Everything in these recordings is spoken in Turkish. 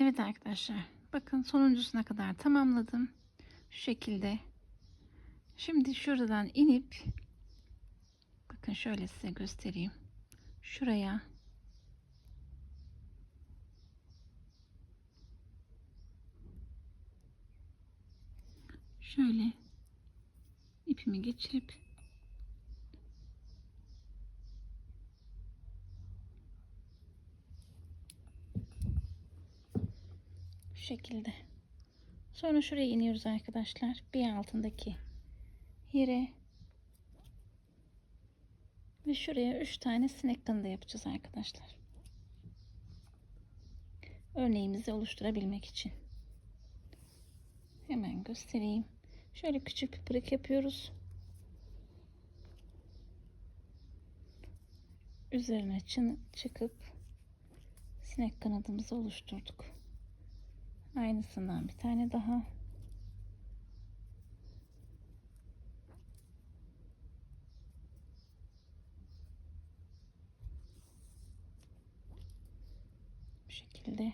Evet arkadaşlar. Bakın sonuncusuna kadar tamamladım. Şu şekilde. Şimdi şuradan inip bakın şöyle size göstereyim. Şuraya şöyle ipimi geçirip Şekilde. Sonra şuraya iniyoruz arkadaşlar. Bir altındaki yere ve şuraya 3 tane sinek kanadı yapacağız arkadaşlar. Örneğimizi oluşturabilmek için. Hemen göstereyim. Şöyle küçük bir pırık yapıyoruz. Üzerine çıkıp sinek kanadımızı oluşturduk. Aynısından bir tane daha. Bu şekilde.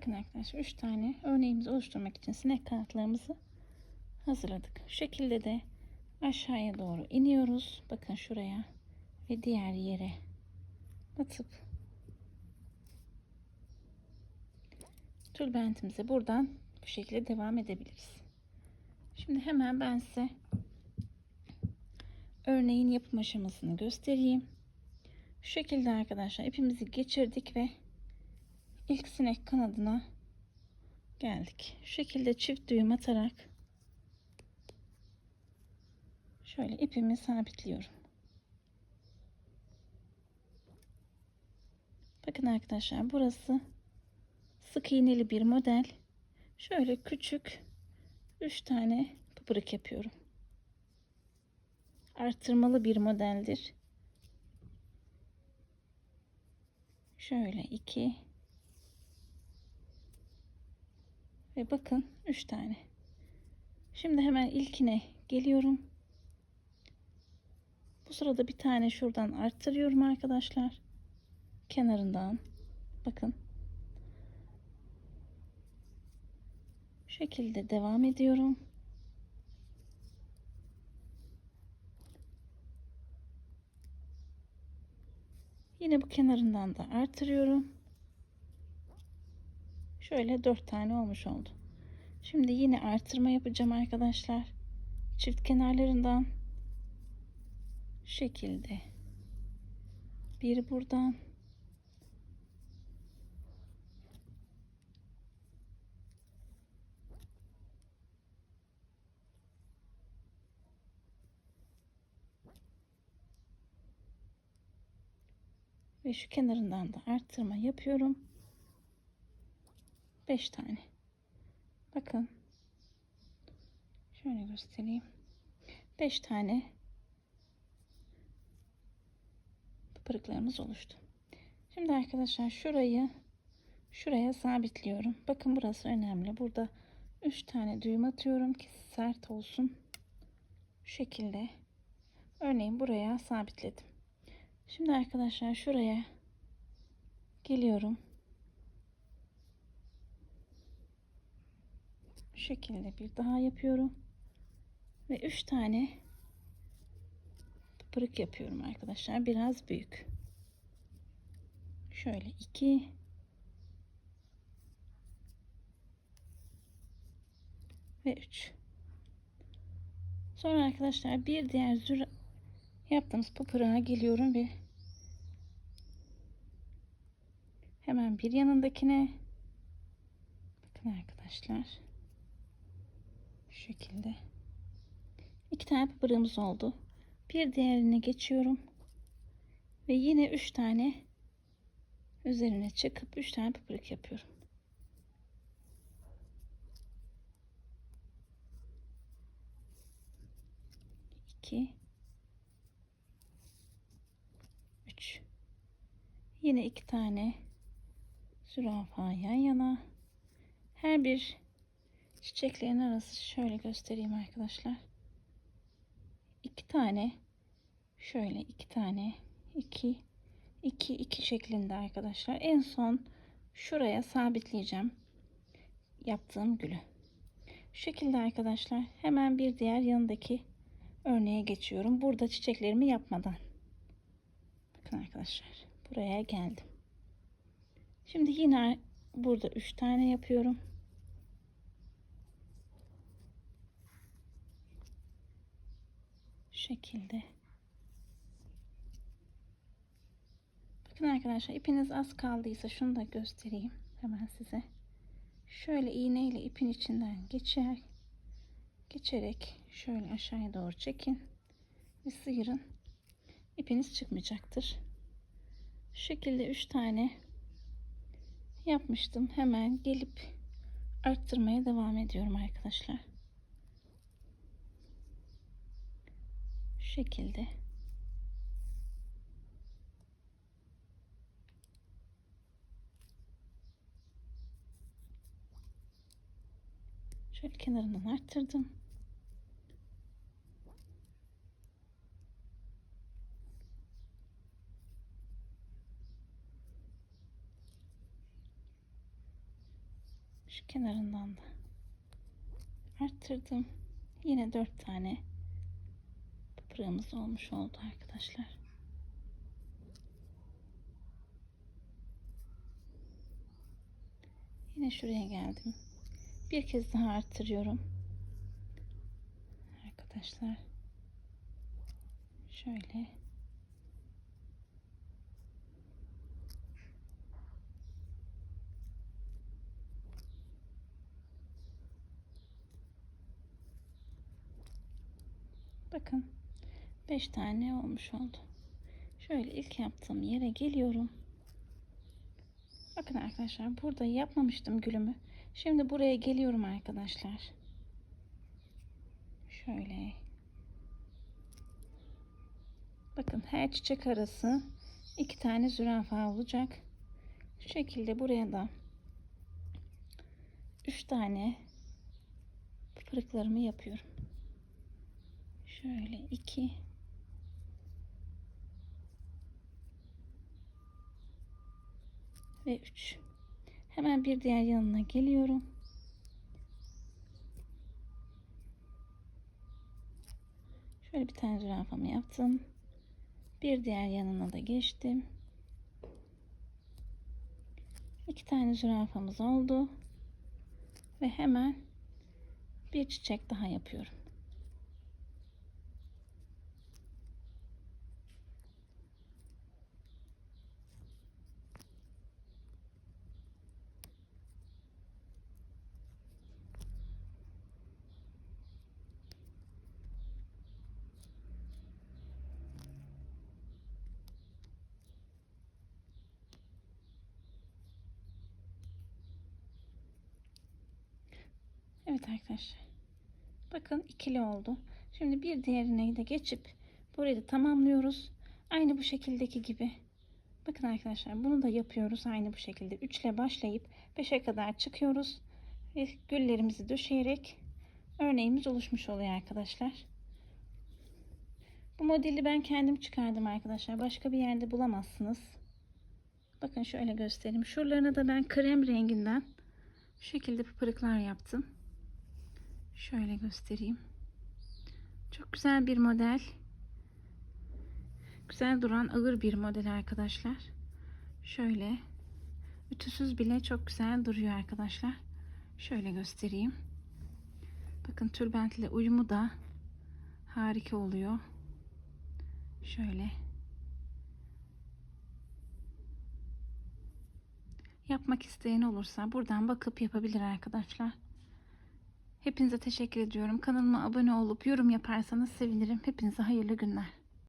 Bakın arkadaşlar 3 tane örneğimizi oluşturmak için sinek kanatlarımızı hazırladık. Şu şekilde de aşağıya doğru iniyoruz. Bakın şuraya ve diğer yere batıp tülbentimize buradan bu şekilde devam edebiliriz. Şimdi hemen ben size örneğin yapım aşamasını göstereyim. Şu şekilde arkadaşlar ipimizi geçirdik ve ilk sinek kanadına geldik. Şu şekilde çift düğüm atarak şöyle ipimi sabitliyorum. Bakın arkadaşlar burası sık iğneli bir model. Şöyle küçük 3 tane pıpırık yapıyorum. Artırmalı bir modeldir. Şöyle 2 Ve bakın 3 tane. Şimdi hemen ilkine geliyorum. Bu sırada bir tane şuradan arttırıyorum arkadaşlar. Kenarından. Bakın. Bu şekilde devam ediyorum. Yine bu kenarından da artırıyorum. Şöyle dört tane olmuş oldu. Şimdi yine artırma yapacağım arkadaşlar. Çift kenarlarından şu şekilde bir buradan ve şu kenarından da arttırma yapıyorum. 5 tane. Bakın. Şöyle göstereyim. 5 tane pırıklarımız oluştu. Şimdi arkadaşlar şurayı şuraya sabitliyorum. Bakın burası önemli. Burada 3 tane düğüm atıyorum ki sert olsun. Şu şekilde. Örneğin buraya sabitledim. Şimdi arkadaşlar şuraya geliyorum. Şekilde bir daha yapıyorum. Ve 3 tane pırık yapıyorum arkadaşlar. Biraz büyük. Şöyle 2 ve 3. Sonra arkadaşlar bir diğer zür yaptığımız pıpırığa geliyorum ve hemen bir yanındakine bakın arkadaşlar şu şekilde. İki tane pıpırığımız oldu. Bir diğerine geçiyorum. Ve yine üç tane üzerine çıkıp üç tane pıpırık yapıyorum. İki. Üç. Yine iki tane zürafa yan yana. Her bir çiçeklerin arası şöyle göstereyim arkadaşlar. İki tane şöyle iki tane iki iki iki şeklinde arkadaşlar. En son şuraya sabitleyeceğim yaptığım gülü. Şu şekilde arkadaşlar hemen bir diğer yanındaki örneğe geçiyorum. Burada çiçeklerimi yapmadan. Bakın arkadaşlar buraya geldim. Şimdi yine burada 3 tane yapıyorum. Şekilde. Bakın arkadaşlar ipiniz az kaldıysa şunu da göstereyim hemen size. Şöyle iğne ile ipin içinden geçer. Geçerek şöyle aşağıya doğru çekin ve sıyırın. İpiniz çıkmayacaktır. Şu şekilde 3 tane yapmıştım. Hemen gelip arttırmaya devam ediyorum arkadaşlar. Şekilde. Şöyle kenarından arttırdım. Şu kenarından da arttırdım. Yine dört tane pıpırığımız olmuş oldu arkadaşlar. Yine şuraya geldim. Bir kez daha arttırıyorum. Arkadaşlar. Şöyle. Bakın 5 tane olmuş oldu. Şöyle ilk yaptığım yere geliyorum. Bakın arkadaşlar burada yapmamıştım gülümü. Şimdi buraya geliyorum arkadaşlar. Şöyle. Bakın her çiçek arası iki tane zürafa olacak. Şu şekilde buraya da üç tane pırıklarımı yapıyorum. Şöyle iki ve üç. Hemen bir diğer yanına geliyorum. Şöyle bir tane zürafamı yaptım. Bir diğer yanına da geçtim. İki tane zürafamız oldu. Ve hemen bir çiçek daha yapıyorum. Evet arkadaşlar. Bakın ikili oldu. Şimdi bir diğerine de geçip burayı da tamamlıyoruz. Aynı bu şekildeki gibi. Bakın arkadaşlar bunu da yapıyoruz aynı bu şekilde. 3 ile başlayıp 5'e kadar çıkıyoruz. Ve güllerimizi döşeyerek örneğimiz oluşmuş oluyor arkadaşlar. Bu modeli ben kendim çıkardım arkadaşlar. Başka bir yerde bulamazsınız. Bakın şöyle göstereyim. Şuralarına da ben krem renginden şu şekilde pırıklar yaptım. Şöyle göstereyim. Çok güzel bir model. Güzel duran ağır bir model arkadaşlar. Şöyle ütüsüz bile çok güzel duruyor arkadaşlar. Şöyle göstereyim. Bakın tülbentle uyumu da harika oluyor. Şöyle. Yapmak isteyen olursa buradan bakıp yapabilir arkadaşlar. Hepinize teşekkür ediyorum. Kanalıma abone olup yorum yaparsanız sevinirim. Hepinize hayırlı günler.